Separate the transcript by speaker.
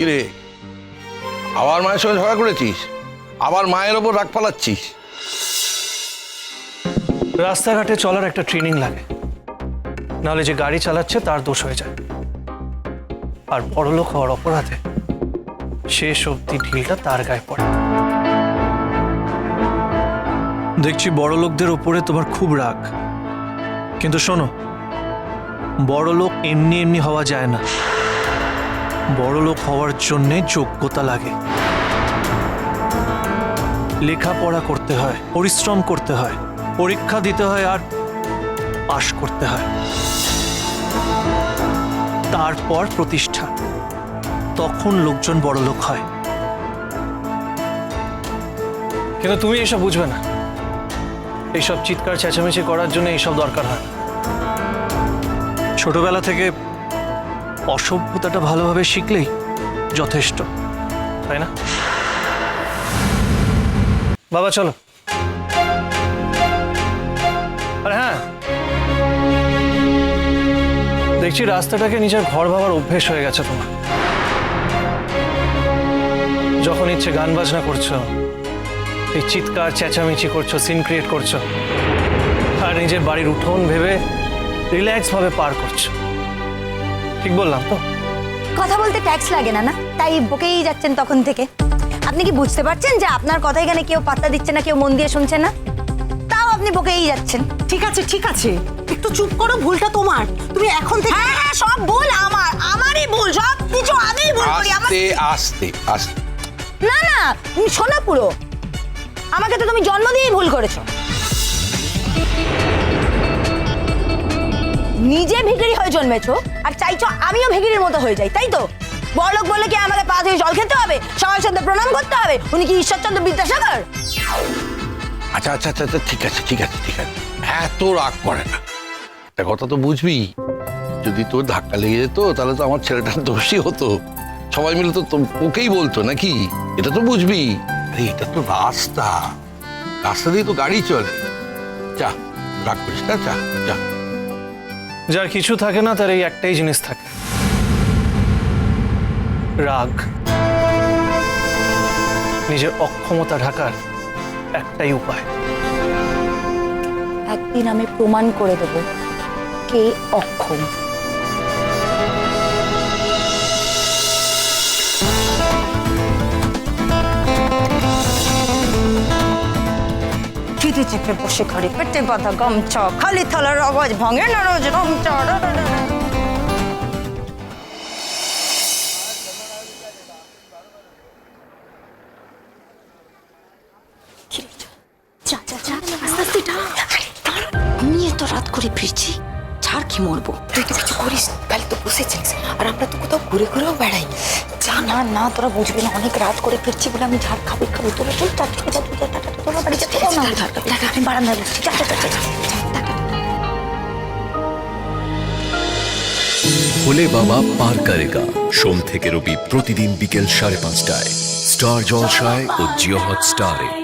Speaker 1: কিরে? আবার মায়ের সঙ্গে ঝগড়া করেছিস? আবার মায়ের ওপর রাগ পালাচ্ছিস?
Speaker 2: রাস্তাঘাটে চলার একটা ট্রেনিং লাগে। নাহলে যে গাড়ি চালাচ্ছে তার দোষ হয়ে যায়। আর বড়লোক হওয়ার অপরাধে শেষ অবধি ঢিলটা তার গায়ে পড়ে। দেখছি বড় লোকদের ওপরে তোমার খুব রাগ। কিন্তু শোনো বড় লোক এমনি এমনি হওয়া যায় না। বড় লোক হওয়ার জন্যে যোগ্যতা লাগে। লেখাপড়া করতে হয় পরিশ্রম করতে হয় পরীক্ষা দিতে হয় আর পাশ করতে হয়। তারপর প্রতিষ্ঠা। তখন লোকজন বড় লোক হয়। কিন্তু তুমি এসব বুঝবে না। এইসব চিৎকার চেঁচামেচি করার জন্য এইসব দরকার হয়। ছোটবেলা থেকে অসভ্যতাটা ভালোভাবে শিখলেই যথেষ্ট, তাই না? বাবা, চলো। আর হ্যাঁ। দেখছি রাস্তাটাকে নিজের ঘর ভাবার অভ্যেস হয়ে গেছে তোমার। যখন ইচ্ছে গান বাজনা করছ, এই চিৎকার, চেঁচামেচি করছ সিন ক্রিয়েট করছ, আর নিজের বাড়ির উঠোন ভেবে রিল্যাক্স ভাবে পার করছ। ঠিক বললাম তো।
Speaker 3: কথা বলতে ট্যাক্স লাগে না না? তাই বকেই যাচ্ছেন তখন থেকে। আপনি কি বুঝতে পারছেন যে আপনার কথা এখানে কেউ পাত্তা দিচ্ছে না কেউ মন দিয়ে শুনছে না? তাও আপনি বকেই যাচ্ছেন।
Speaker 4: ঠিক আছে ঠিক আছে। একটু চুপ করো ভুলটা তোমার। তুমি এখন থেকে
Speaker 3: হ্যাঁ হ্যাঁ সব ভুল আমার। আমারই ভুল সব কিছু আমিই ভুল করি। আমার
Speaker 1: আস্তে আস্তে আস্তে।
Speaker 3: না না তুমি শোনো পুরো। আমাকে তো তুমি জন্ম দিয়েই ভুল করেছ। নিজে ভিখারি হয়ে জন্মেছো আর চাইছো আমিও ভিখারির মতো হয়ে যাই তাই তো? বড়লোক বলে কি আমাকে পা ধুয়ে জল খেতে হবে? সবার সাথে প্রণাম করতে হবে? উনি কি ঈশ্বরচন্দ্র বিদ্যাসাগর?
Speaker 1: আচ্ছা আচ্ছা আচ্ছা আচ্ছা, ঠিক আছে ঠিক আছে ঠিক আছে। এত রাগ করে না। একটা কথা তো বুঝবি যদি তোর ধাক্কা লেগে যেত তাহলে তো আমার ছেলেটার দোষী হতো। সবাই মিলে তো- ওকেই বলতো নাকি? এটা তো বুঝবি। আরে এটা তো রাস্তা। রাস্তা দিয়ে তো গাড়ি চলে। যা রাগ করিস না যা যা।
Speaker 2: যার কিছু থাকে না, তার এই একটাই জিনিস থাকে। রাগ। নিজের অক্ষমতা ঢাকার একটাই উপায়।
Speaker 3: একদিন আমি প্রমাণ করে দেব কে অক্ষম। চিঠি চেপে বসে ঘরে পেটে বাঁধা গামছা, খালি থালার আওয়াজ ভাঙে না রোজ
Speaker 5: রাত করে ফিরছি। ছাড় কি মরবো?
Speaker 6: করিস তাহলে তো বসেছিস আর আমরা তো কোথাও ঘুরে ঘুরেও বেড়াই
Speaker 5: যা না না, তোরা বুঝবি না, অনেক রাত করে ফিরছি বলে আমি ঝাড় খাব খাব। তোরা তুই যা তুই না। আমি বারান্দায় বসছি। টাটা
Speaker 7: ভোলে বাবা পার কারেগা। সোম থেকে রবি প্রতিদিন বিকেল সাড়ে পাঁচটায়। স্টার জলসায় ও জিও হট স্টারে